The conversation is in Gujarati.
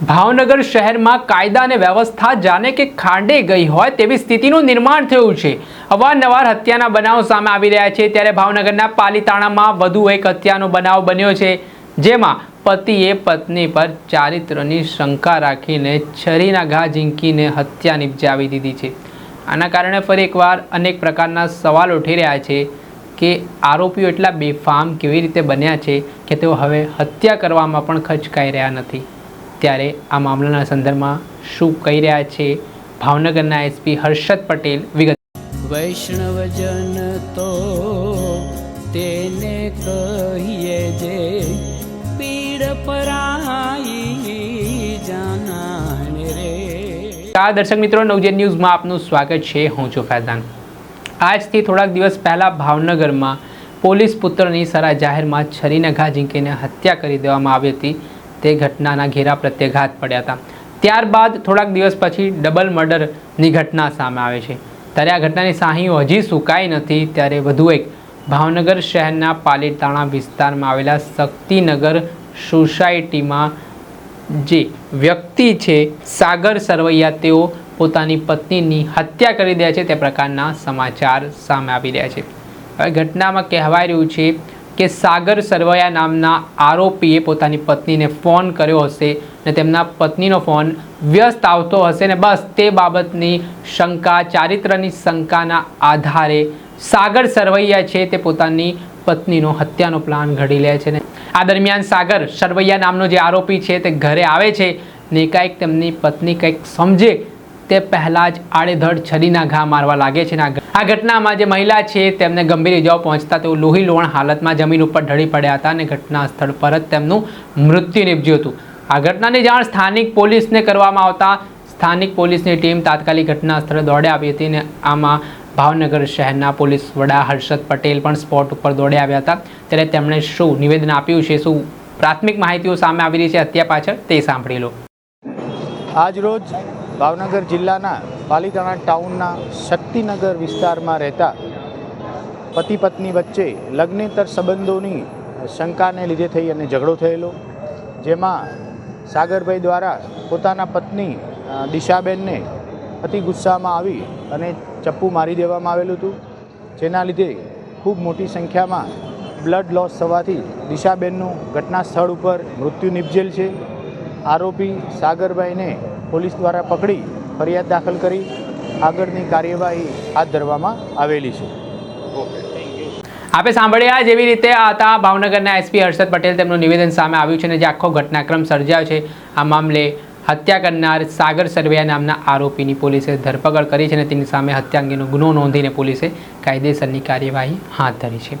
ભાવનગર શહેરમાં કાયદા અને વ્યવસ્થા જાણે કે ખાંડે ગઈ હોય તેવી સ્થિતિનું નિર્માણ થયું છે. અવારનવાર હત્યાના બનાવ સામે આવી રહ્યા છે. ત્યારે ભાવનગરના પાલીતાણામાં વધુ એક હત્યાનો બનાવ બન્યો છે, જેમાં પતિએ પત્ની પર ચારિત્રની શંકા રાખીને છરીના ઘા ઝીંકીને હત્યા નિપજાવી દીધી છે. આના કારણે ફરી એકવાર અનેક પ્રકારના સવાલ ઉઠી રહ્યા છે કે આરોપીઓ એટલા બેફામ કેવી રીતે બન્યા છે કે તેઓ હવે હત્યા કરવામાં પણ ખચકાઈ રહ્યા નથી. ત્યારે આ મામલાના સંદર્ભમાં શું કહી રહ્યા છે ભાવનગરના એસપી હર્ષદ પટેલ વિગત વૈષ્ણવજન તો તેને કહીએ જે પીડ પરાઈ જાનાને રે. આ દર્શક મિત્રો નવજેન ન્યૂઝમાં આપનું સ્વાગત છે હું છું ફૈઝાન. આજથી થોડાક દિવસ પહેલાં ભાવનગરમાં પોલીસ પુત્રની સરા જાહેરમાં છરીને ઘા ઝીંકીને હત્યા કરી દેવામાં આવી હતી. તે ઘટનાના ઘેરા પ્રત્યાઘાત પડ્યા હતા. ત્યારબાદ થોડાક દિવસ પછી ડબલ મર્ડરની ઘટના સામે આવે છે. ત્યારે આ ઘટનાની સાહીઓ હજી સુકાઈ નથી, ત્યારે વધુ એક ભાવનગર શહેરના પાલીતાણા વિસ્તારમાં આવેલા શક્તિનગર સોસાયટીમાં જે વ્યક્તિ છે, સાગર સરવૈયા, તેઓ પોતાની પત્નીની હત્યા કરી દે છે. તે પ્રકારના સમાચાર સામે આવી રહ્યા છે. હવે ઘટનામાં કહેવાય રહ્યું છે કે સાગર સરવૈયા નામના આરોપીએ પોતાની પત્નીને ફોન કર્યો હશે ને તેમના પત્નીનો ફોન વ્યસ્ત આવતો હશે ને બસ તે બાબતની શંકા, ચારિત્રની શંકાના આધારે સાગર સરવૈયા છે તે પોતાની પત્નીનો હત્યાનો પ્લાન ઘડી લે છે ને. આ દરમિયાન સાગર સરવૈયા નામનો જે આરોપી છે તે ઘરે આવે છે ને એકાએક તેમની પત્ની કંઈક સમજે તે પહેલાં જ આડેધડ છરીના ઘા મારવા લાગે છે આ ઘટનામાં જે મહિલા છે તેમને ગંભીર ઇજાઓ પહોંચતા તેઓ લોહી લોહણ હાલતમાં જમીન ઉપર ઢળી પડ્યા હતા અને ઘટના સ્થળ પર જ તેમનું મૃત્યુ નિપજ્યું હતું. આ ઘટનાની જાણ સ્થાનિક પોલીસને કરવામાં આવતા સ્થાનિક પોલીસની ટીમ તાત્કાલિક ઘટના સ્થળે દોડે આવી હતી અને આમાં ભાવનગર શહેરના પોલીસ વડા હર્ષદ પટેલ પણ સ્પોટ ઉપર દોડે આવ્યા હતા. ત્યારે તેમણે શું નિવેદન આપ્યું છે, શું પ્રાથમિક માહિતીઓ સામે આવી રહી છે હત્યા પાછળ તે સાંભળી લો. આજરોજ ભાવનગર જિલ્લાના પાલીતાણા ટાઉનના શક્તિનગર વિસ્તારમાં રહેતા પતિ પત્ની વચ્ચે લગ્નેતર સંબંધોની શંકાને લીધે થઈ અને ઝઘડો થયેલો, જેમાં સાગરભાઈ દ્વારા પોતાના પત્ની દિશાબેનને અતિ ગુસ્સામાં આવી અને ચપ્પુ મારી દેવામાં આવેલું હતું, જેના લીધે ખૂબ મોટી સંખ્યામાં બ્લડ લોસ થવાથી દિશાબેનનું ઘટના સ્થળ ઉપર મૃત્યુ નિપજેલ છે. આરોપી સાગરભાઈને પોલીસ દ્વારા પકડી ફરિયાદ દાખલ કરી આગળની કાર્યવાહી હાથ ધરવામાં આવેલી છે. આપે સાંભળ્યા જેવી રીતે હતા ભાવનગરના એસપી હર્ષદ પટેલ તેમનું નિવેદન સામે આવ્યું છે અને જે આખો ઘટનાક્રમ સર્જાયો છે, આ મામલે હત્યા કરનાર સાગર સરવૈયા નામના આરોપીની પોલીસે ધરપકડ કરી છે અને તેની સામે હત્યા અંગેનો ગુનો નોંધીને પોલીસે કાયદેસરની કાર્યવાહી હાથ ધરી છે.